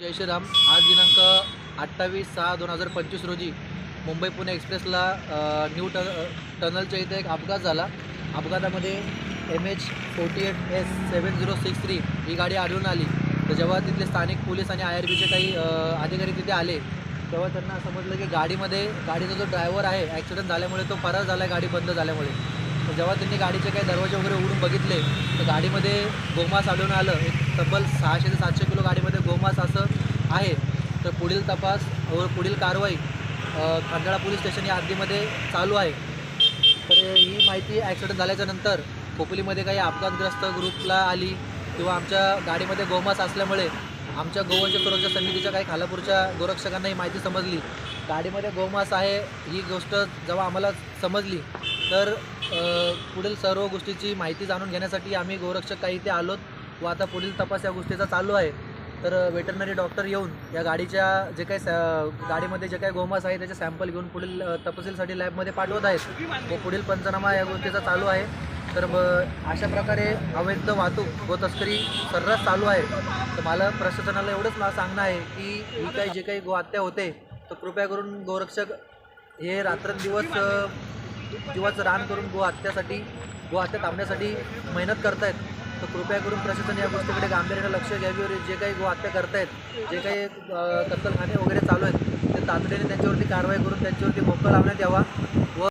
जय श्रीराम. आज दिनांक अठ्ठावीस सहा दोन हजार पंचवीस रोजी मुंबई पुणे एक्सप्रेसला न्यू ट टनलच्या इथे एक अपघात झाला. अपघातामध्ये M H forty eight S seven zero six three ही गाडी आढळून आली. तर जेव्हा तिथले स्थानिक पोलीस आणि आय आर बीचे काही अधिकारी तिथे आले तेव्हा त्यांना समजलं की गाडीमध्ये गाडीचा जो ड्रायव्हर आहे ॲक्सिडेंट झाल्यामुळे तो फरार झाला आहे गाडी बंद झाल्यामुळे. तर जेव्हा त्यांनी गाडीचे काही दरवाजे वगैरे उघडून बघितले तर गाडीमध्ये गोमास आढळून आलं. तब्बल सहाशे ते सातशे किलो गाडीमध्ये गोमास असं आहे. तर पुढील तपास व पुढील कारवाई खंडाळा पोलीस स्टेशन या हद्दीमध्ये चालू आहे. तर ही माहिती ॲक्सिडेंट झाल्याच्यानंतर खोपोलीमध्ये काही अपघातग्रस्त ग्रुपला आली किंवा आमच्या गाडीमध्ये गोमास असल्यामुळे आमच्या गोवंश सुरक्षा समितीच्या काही खालापूरच्या गोरक्षकांना ही माहिती समजली. गाडीमध्ये गोमास आहे ही गोष्ट जेव्हा आम्हाला समजली तर पुढील सर्व गोष्टीची माहिती जाणून घेण्यासाठी आम्ही गोरक्षक काही इथे आलोत. व आता पुढील तपास या गोष्टीचा चालू आहे. तर वेटरनरी डॉक्टर येऊन या गाडीच्या जे काही सॅ गाडीमध्ये जे काही गोमास आहे त्याचे सॅम्पल घेऊन पुढील तपशीलसाठी लॅबमध्ये पाठवत आहेत. व पुढील पंचनामा या गोष्टीचा चालू आहे. तर ब अशा प्रकारे अवैध वाहतूक व तस्करी सर्रास चालू आहे. तर मला प्रशासनाला एवढंच मला सांगणं आहे की ही काही जे काही गोहत्या होते तर कृपया करून गोरक्षक हे रात्रंदिवस दिवस जीवाचं रान करून गोहत्यासाठी गोहत्या थांबण्यासाठी मेहनत करतायत. तर कृपया करून प्रशासन या गोष्टीकडे गांभीर्याने लक्ष घ्यावी वगैरे जे काही गोहत्या करतायत जे काही कत्तलखाने वगैरे चालू आहेत ते तातडीने त्यांच्यावरती कारवाई करून त्यांच्यावरती मोक्का लावण्यात यावा. व